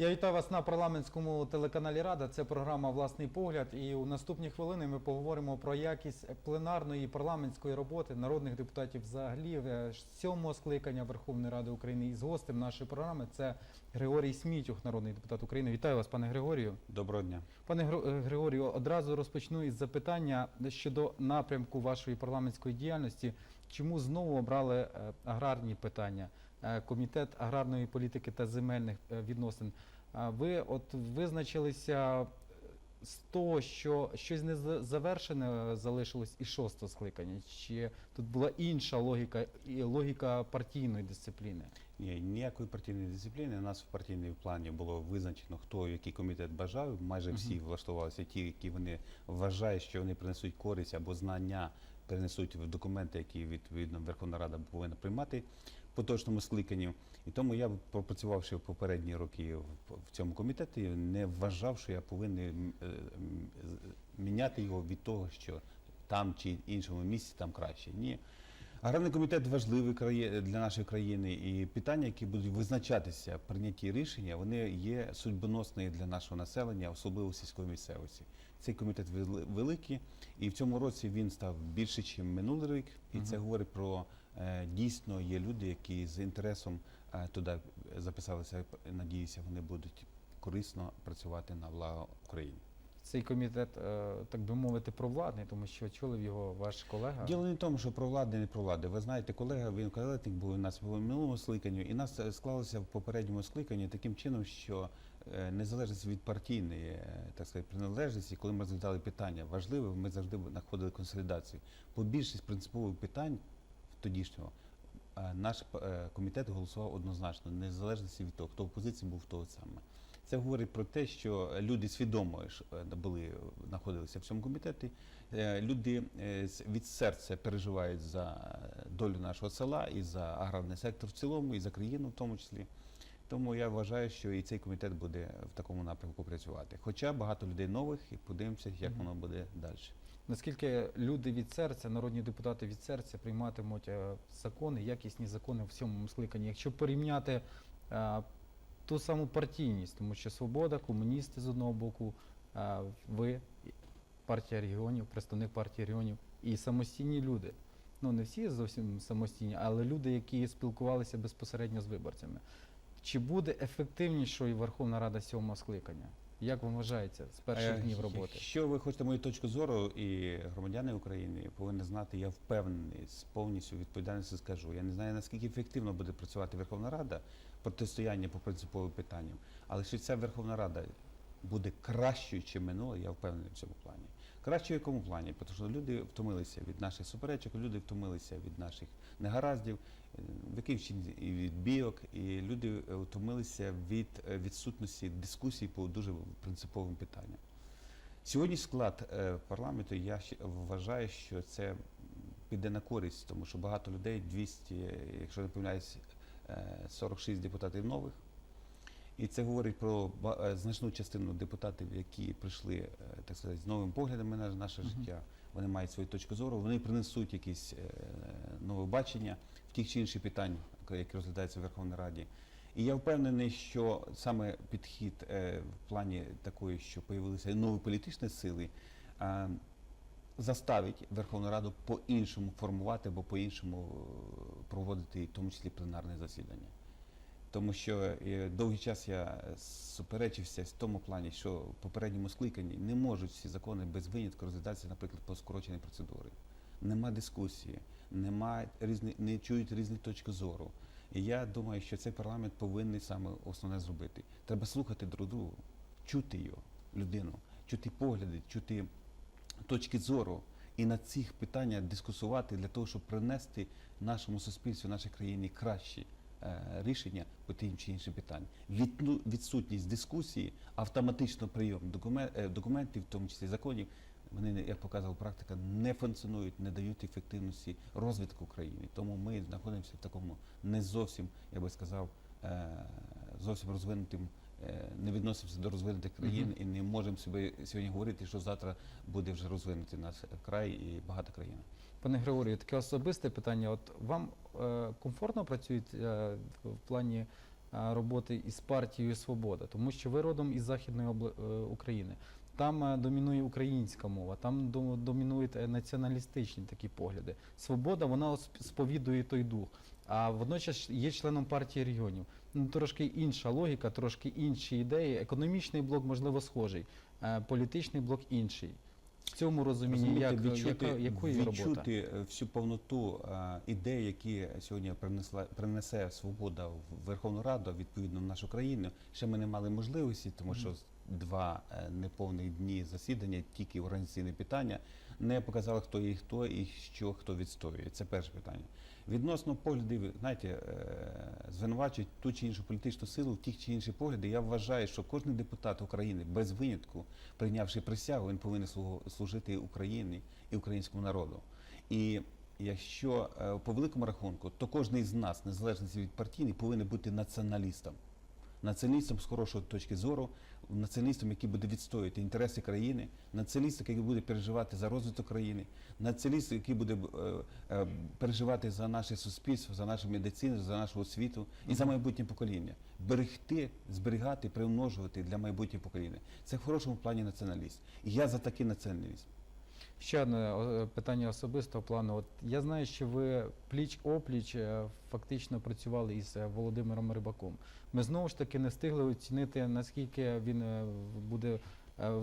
Я вітаю вас на парламентському телеканалі Рада. Це програма Власний погляд. І у наступні хвилини ми поговоримо про якість пленарної парламентської роботи народних депутатів взагалі е, сьомого скликання Верховної Ради України. І з гостем нашої програми це Григорій Смітюх, народний депутат України. Вітаю вас, пане Григорію. Доброго дня. Пане е, Григорію, одразу розпочну із запитання щодо напрямку вашої парламентської діяльності. Чому знову обрали е, аграрні питання? Е, Комітет аграрної політики та земельних е, відносин. Ви от визначилися з того, що щось не за- завершене залишилось і шостого скликання? Чи тут була інша логіка і логіка партійної дисципліни? Ні, ніякої партійної дисципліни. У нас в партійному плані було визначено, хто який комітет бажав. Майже всі влаштувалися ті, які вони вважають, що вони принесуть користь або знання перенесуть в документи, які відповідно Верховна Рада повинна приймати поточному скликанні. І тому я, пропрацювавши в попередні роки в, цьому комітеті, не вважав, що я повинен е, міняти його від того, що там чи іншому місці там краще. Ні. Аграрний комітет важливий для нашої країни, і питання, які будуть визначатися прийнятті рішення, вони є судьбоносні для нашого населення, особливо сільської місцевості. Цей комітет вели- великий, і в цьому році він став більше, ніж минулий рік. І це говорить про дійсно є люди, які з інтересом е, туди записалися. Надіюся, вони будуть корисно працювати на благо України. Цей комітет, е, так би мовити, провладний, тому що очолив його ваш колега. Діло не в тому, що про влади, не про влади. Ви знаєте, колега він калетник був у нас в минулому скликанні, і нас е, склалося в попередньому скликанні таким чином, що е, незалежність від партійної е, так сказати, приналежності, коли ми розглядали питання важливе, ми завжди знаходили консолідацію. Бо більшість принципових питань тодішнього е, наш е, комітет голосував однозначно, незалежності від того, хто в опозиції був, хто саме. Це говорить про те, що люди свідомо е, були знаходилися в цьому комітеті. Люди від серця переживають за долю нашого села і за аграрний сектор в цілому, і за країну в тому числі. Тому я вважаю, що і цей комітет буде в такому напрямку працювати. Хоча багато людей нових, і подивимося, як воно буде далі. Наскільки люди від серця, народні депутати від серця прийматимуть е, закони, якісні закони в сьомому скликанні, якщо порівняти е, ту саму партійність, тому що свобода, комуністи з одного боку, е, ви, партія регіонів, представник партії регіонів і самостійні люди. Ну не всі зовсім самостійні, але люди, які спілкувалися безпосередньо з виборцями. Чи буде ефективнішою Верховна Рада сьомого скликання? Як вам вважається з перших Е, днів роботи? Якщо ви хочете мою точку зору, і громадяни України повинні знати, я впевнений, з повністю відповідальністю скажу. Я не знаю, наскільки ефективно буде працювати Верховна Рада протистояння по принциповим питанням, але що ця Верховна Рада буде кращою, ніж минула, я впевнений в цьому плані. Кращою в якому плані? Тому що люди втомилися від наших суперечок, люди втомилися від наших негараздів, е, в якій і від бійок, і люди е, втомилися від е, відсутності дискусій по дуже принциповим питанням. Сьогодні склад парламенту, я вважаю, що це піде на користь, тому що багато людей, 200, е, якщо не помиляюсь, е, 46 депутатів нових. І це говорить про е, значну частину депутатів, які прийшли е, так сказати, з новими поглядами на наше життя. Вони мають свою точку зору, вони принесуть якісь е, нове бачення в тих чи інших питань, які розглядаються в Верховній Раді. І я впевнений, що саме підхід в плані такої, що появилися нові політичні сили, заставить Верховну Раду по-іншому формувати або по-іншому е, проводити, в тому числі пленарне засідання. Тому що е, довгий час я суперечився в тому плані, що в попередньому скликанні не можуть всі закони без винятку розглядатися, наприклад, по скороченій процедурі. Нема дискусії, нема різні, не чують різні точки зору. І я думаю, що цей парламент повинен саме основне зробити. Треба слухати друг другу, чути його, людину, чути погляди, чути точки зору і на цих питаннях дискусувати для того, щоб принести нашому суспільству, нашій країні кращі рішення по тим чи іншим питанням. Відну- відсутність дискусії, автоматично прийом докумен- е, документів, в тому числі законів, вони, як показала практика, не функціонують, не дають ефективності розвитку країни. Тому ми знаходимося в такому не зовсім, я би сказав, е, зовсім розвинутим. е, Не відносимося до розвинутих країн і не можемо собі сьогодні говорити, що завтра буде вже розвинутий наш край і багата країна. Пане Григорію, таке особисте питання. От вам е, комфортно працюють е, в плані е, роботи із партією Свобода, тому що ви родом із Західної обла- е, України. Там е, домінує українська мова, там до- домінують е, націоналістичні такі погляди. Свобода вона сповідує той дух, а водночас є членом партії регіонів. Ну, трошки інша логіка, трошки інші ідеї. Економічний блок, можливо, схожий, е, політичний блок інший. Цьому розумінні, як, відчути, яка, якої відчути робота? всю повноту а, ідей, які сьогодні принесла принесе свобода в Верховну Раду, відповідно в нашу країну. Ще ми не мали можливості, тому що два е, неповних дні засідання, тільки організаційне питання, не показали, хто є хто і що хто відстоює. Це перше питання. Відносно поглядів, знаєте, е, звинувачують ту чи іншу політичну силу в тих чи інші погляди. Я вважаю, що кожен депутат України без винятку, прийнявши присягу, він повинен служити Україні і українському народу. І якщо е, по великому рахунку, то кожен із нас, незалежно від партійний, повинен бути націоналістом. Націоналістом з хорошої точки зору, націоналістом, який буде відстоювати інтереси країни, націоналістом, який буде переживати за розвиток країни, націоналістом, який буде е, переживати за наше суспільство, за нашу медицину, за нашу освіту і за майбутнє покоління. Берегти, зберігати, примножувати для майбутнього покоління. Це в хорошому плані націоналіст. І я за такий націоналізм. Ще одне питання особистого плану. От я знаю, що ви пліч опліч е, фактично працювали із е, Володимиром Рибаком. Ми знову ж таки не встигли оцінити, наскільки він е, буде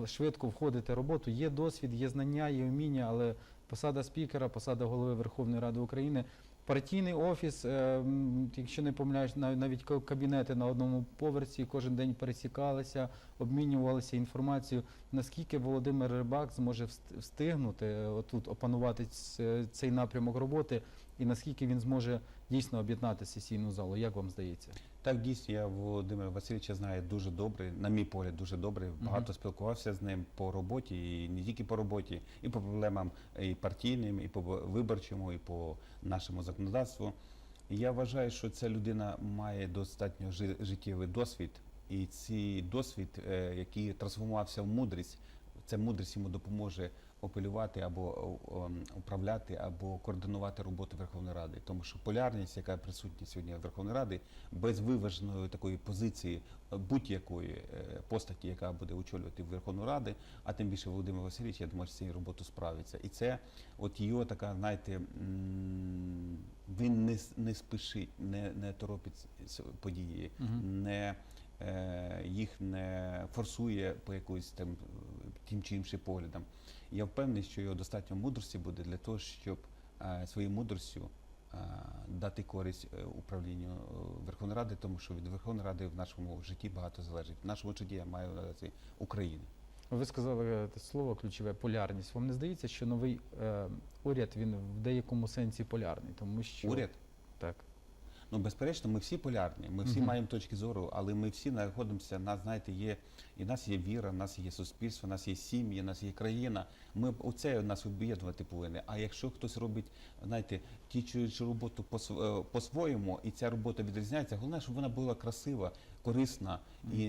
швидко входити в роботу. Є досвід, є знання, є вміння, але посада спікера, посада голови Верховної Ради України. Партійний офіс, е, якщо не помиляюсь, нав- навіть ка- кабінети на одному поверсі кожен день пересікалися, обмінювалися інформацією. Наскільки Володимир Рибак зможе встигнути е, отут опанувати цей напрямок роботи, і наскільки він зможе дійсно об'єднати сесійну залу? Як вам здається? Так, дійсно, я Володимира Васильовича знаю дуже добре, на мій погляд, дуже добре. Багато спілкувався з ним по роботі, і не тільки по роботі, і по проблемам і партійним, і по виборчому, і по нашому законодавству. Я вважаю, що ця людина має достатньо жи- життєвий досвід, і цей досвід, е, який трансформувався в мудрість, ця мудрість йому допоможе апелювати або о, ем, управляти, або координувати роботу Верховної Ради. Тому що полярність, яка присутня сьогодні в Верховної Ради, без виваженої такої позиції е, будь-якої е, постаті, яка буде очолювати Верховну Ради, а тим більше Володимир Васильович, я думаю, що цією роботою справиться. І це от його така, знаєте, він не, не спішить, не, не торопить події, Мгм. не е, їх не форсує по якоюсь там е, тим чи іншим поглядам. Я впевнений, що його достатньо мудрості буде для того, щоб е, своєю мудростю е, дати користь е, управлінню Верховної Ради, тому що від Верховної Ради в нашому житті багато залежить. В нашому житті я маю на увазі України. Ви сказали слово ключове полярність. Вам не здається, що новий е, уряд він в деякому сенсі полярний, тому що Уряд так. Ну, безперечно, ми всі полярні, ми всі маємо точки зору, але ми всі знаходимося, нас, знаєте, є, і в нас є віра, в нас є суспільство, в нас є сім'ї, в нас є країна. Ми оце нас об'єднувати повинні. А якщо хтось робить, знаєте, ті чи роботу по-св- е, по-своєму, і ця робота відрізняється, головне, щоб вона була красива, корисна і,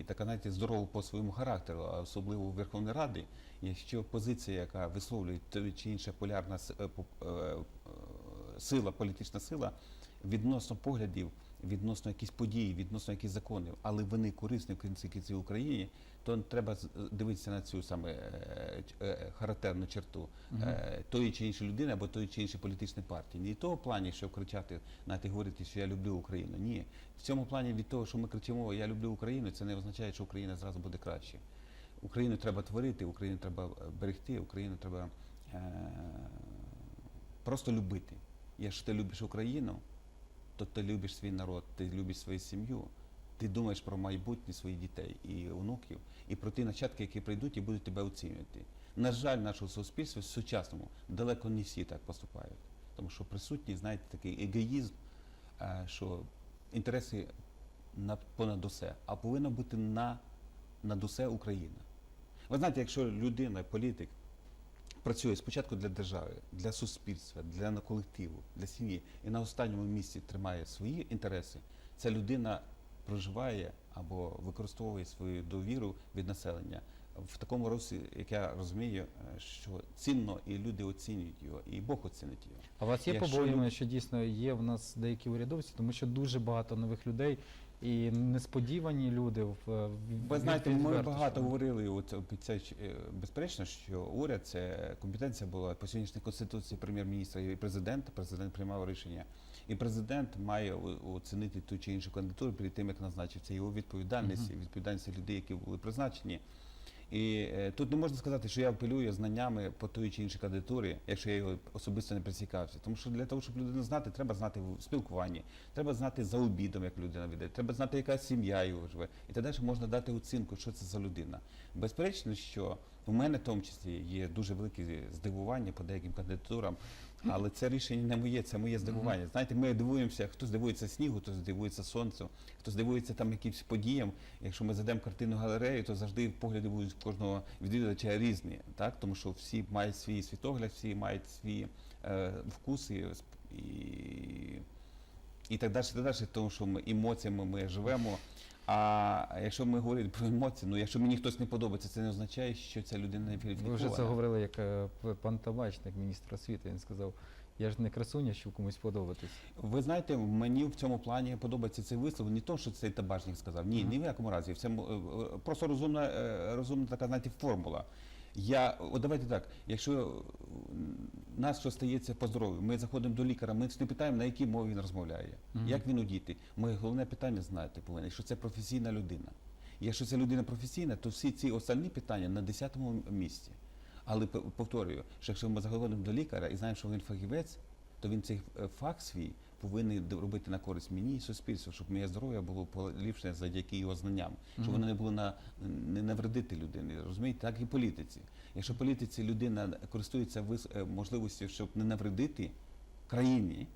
і така, знаєте, здорова по своєму характеру, особливо у Верховній Раді, якщо позиція, яка висловлює та чи інша полярна е, е, сила, політична сила відносно поглядів, відносно якісь події, відносно якісь законів, але вони корисні в кінці кінці Україні, то треба дивитися на цю саме е, е, характерну черту е, тої чи іншої людини або тої чи іншої політичної партії. Не в того плані, щоб кричати, знаєте, говорити, що я люблю Україну. Ні. В цьому плані від того, що ми кричимо Я люблю Україну, це не означає, що Україна зразу буде краще. Україну треба творити, Україну треба берегти, Україну треба е, просто любити. Якщо ти любиш Україну, то ти любиш свій народ, ти любиш свою сім'ю, ти думаєш про майбутнє своїх дітей і онуків, і про ті нащадки, які прийдуть і будуть тебе оцінювати. На жаль, нашого суспільства сучасному далеко не всі так поступають. Тому що присутній, знаєте, такий егоїзм, е, що інтереси понад усе, а повинна бути на, над усе Україна. Ви знаєте, якщо людина, політик, працює спочатку для держави, для суспільства, для на- колективу, для сім'ї, і на останньому місці тримає свої інтереси, ця людина проживає або використовує свою довіру від населення. В такому розі, як я розумію, е, що цінно і люди оцінюють його, і Бог оцінить його. А у вас є Якщо побоювання, що дійсно є в нас деякі урядовці, тому що дуже багато нових людей і несподівані люди в Ви знаєте, ми багато говорили от під це е, безперечно, що уряд це компетенція була по сьогоднішній конституції прем'єр-міністра і президента. Президент приймав рішення, і президент має оцінити ту чи іншу кандидатуру перед тим, як назначив. Це його відповідальність, Мгм. відповідальність людей, які були призначені. І е, тут не можна сказати, що я апелюю знаннями по тої чи іншій кандидатурі, якщо я його особисто не присікався. Тому що для того, щоб людину знати, треба знати в спілкуванні, треба знати за обідом, як людина веде, треба знати, яка сім'я його живе. І тоді ж можна дати оцінку, що це за людина. Безперечно, що у мене в тому числі є дуже великі здивування по деяким кандидатурам, але це рішення не моє, це моє здивування. Знаєте, ми дивуємося, хто здивується снігу, хто здивується сонцю, хто здивується там якимось подіям. Якщо ми зайдемо в картинну галерею, то завжди погляди будуть кожного відвідувача різні, так тому що всі мають свій світогляд, всі мають свої е, вкуси і, і так далі, і так далі, тому що ми емоціями ми живемо. А якщо ми говоримо про емоції, ну якщо мені хтось не подобається, це не означає, що ця людина не Ви вже це говорили як е, пан Табачник, міністр освіти. Він сказав, я ж не красуня, щоб комусь подобатись. Ви знаєте, мені в цьому плані подобається цей вислов. Не то, що цей табачник сказав. Ні, ні в якому разі. В цьому е, е, просто розумна, е, розумна така, знаєте, формула. Я, от давайте так, якщо е, нас що стається по здоров'ю, ми заходимо до лікаря, ми не питаємо, на якій мові він розмовляє, Мгм. як він у діти. Ми головне питання знати повинні, що це професійна людина. Якщо ця людина професійна, то всі ці остальні питання на 10-му місці. Але повторюю, що якщо ми заходимо до лікаря і знаємо, що він фахівець, то він цей е, фах свій повинен робити на користь мені і суспільству, щоб моє здоров'я було поліпшене завдяки його знанням, щоб воно не було на не навредити людині. Розумієте, так і політиці. Якщо політиці людина користується е, можливістю, щоб не навредити країні,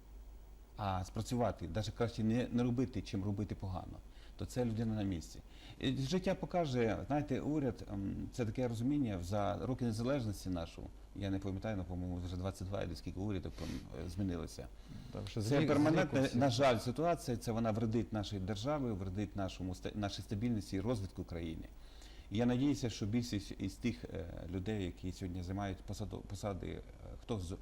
а спрацювати, навіть краще не, не робити, чим робити погано, то це людина на місці. І життя покаже, знаєте, уряд це таке розуміння за роки незалежності нашу. Я не пам'ятаю, ну, по-моєму, вже 22 і скільки урядів ем, змінилося. Це перманентна, на жаль, ситуація. Це вона вредить нашій державі, вредить нашому нашій стабільності і розвитку країни. І я надіюся, що більшість із тих е, людей, які сьогодні займають посаду, посади, е, хто з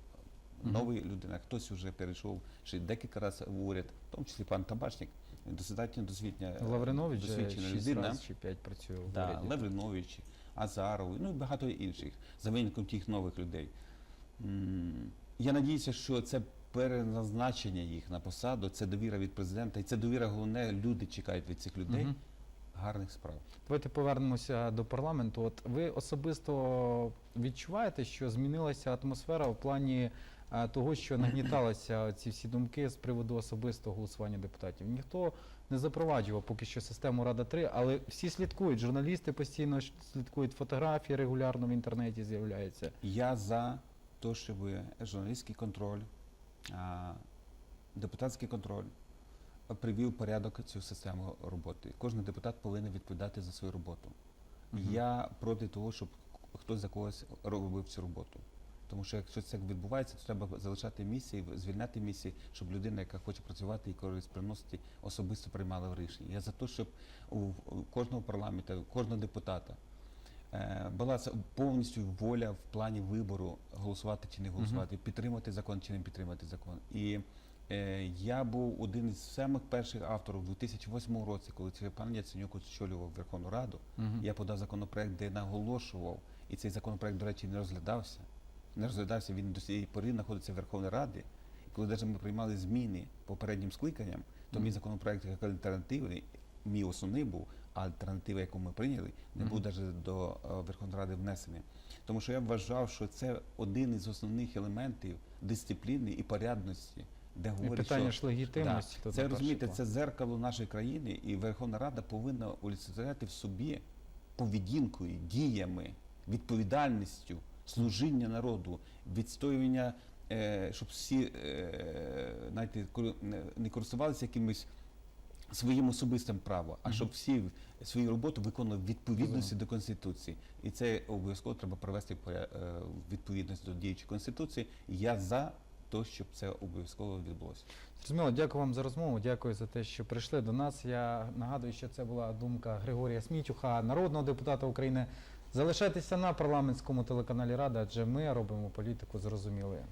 Мгм. новий людина, хтось вже перейшов ще декілька разів в уряд, в тому числі пан Табачник, достатньо досвідня, Лавринович досвідчена 6 людина. чи 5 працює в Да, уряді. Лавринович, Азаров, ну і багато інших, за винятком тих нових людей. Я надіюся, що це переназначення їх на посаду, це довіра від президента, і це довіра головне, люди чекають від цих людей Угу. гарних справ. Давайте повернемося до парламенту. От ви особисто відчуваєте, що змінилася атмосфера в плані того, що нагніталися ці всі думки з приводу особистого голосування депутатів. Ніхто не запроваджував поки що систему Рада 3, але всі слідкують. Журналісти постійно слідкують фотографії регулярно в інтернеті з'являються. Я за те, щоб журналістський контроль, депутатський контроль привів порядок цю систему роботи. Кожен депутат повинен відповідати за свою роботу. Мгм. Я проти того, щоб хтось за когось робив цю роботу. Тому що якщо це відбувається, то треба залишати місії, звільняти місії, щоб людина, яка хоче працювати і користь приносити, особисто приймала рішення. Я за те, щоб у, кожного парламенту, у кожного депутата е, була повністю воля в плані вибору голосувати чи не голосувати, підтримати закон чи не підтримати закон. І е, я був один із самих перших авторів у 2008 році, коли пан Яценюк очолював Верховну Раду. Мгм. Я подав законопроект, де наголошував, і цей законопроект, до речі, не розглядався. Не розглядався, він до цієї пори знаходиться в Верховній Раді. І коли навіть ми приймали зміни попереднім скликанням, то мій законопроект як альтернативний, мій основний був, а альтернатива, яку ми прийняли, не був навіть до е, Верховної Ради внесений. Тому що я вважав, що це один із основних елементів дисципліни і порядності, де І говорить, питання що ж легітимності. Да. Це розумієте, це зеркало нашої країни, і Верховна Рада повинна олицетворяти в собі поведінкою, діями, відповідальністю, служіння народу, відстоювання, е, щоб всі е, знаєте, не- не користувалися якимось своїм особистим правом, а щоб всі свою роботу виконували в відповідності до Конституції. І це обов'язково треба привести в е, відповідність до діючої Конституції. Я за те, щоб це обов'язково відбулося. Зрозуміло, дякую вам за розмову. Дякую за те, що прийшли до нас. Я нагадую, що це була думка Григорія Смітюха, народного депутата України, Залишайтеся на парламентському телеканалі Рада, адже ми робимо політику зрозумілою.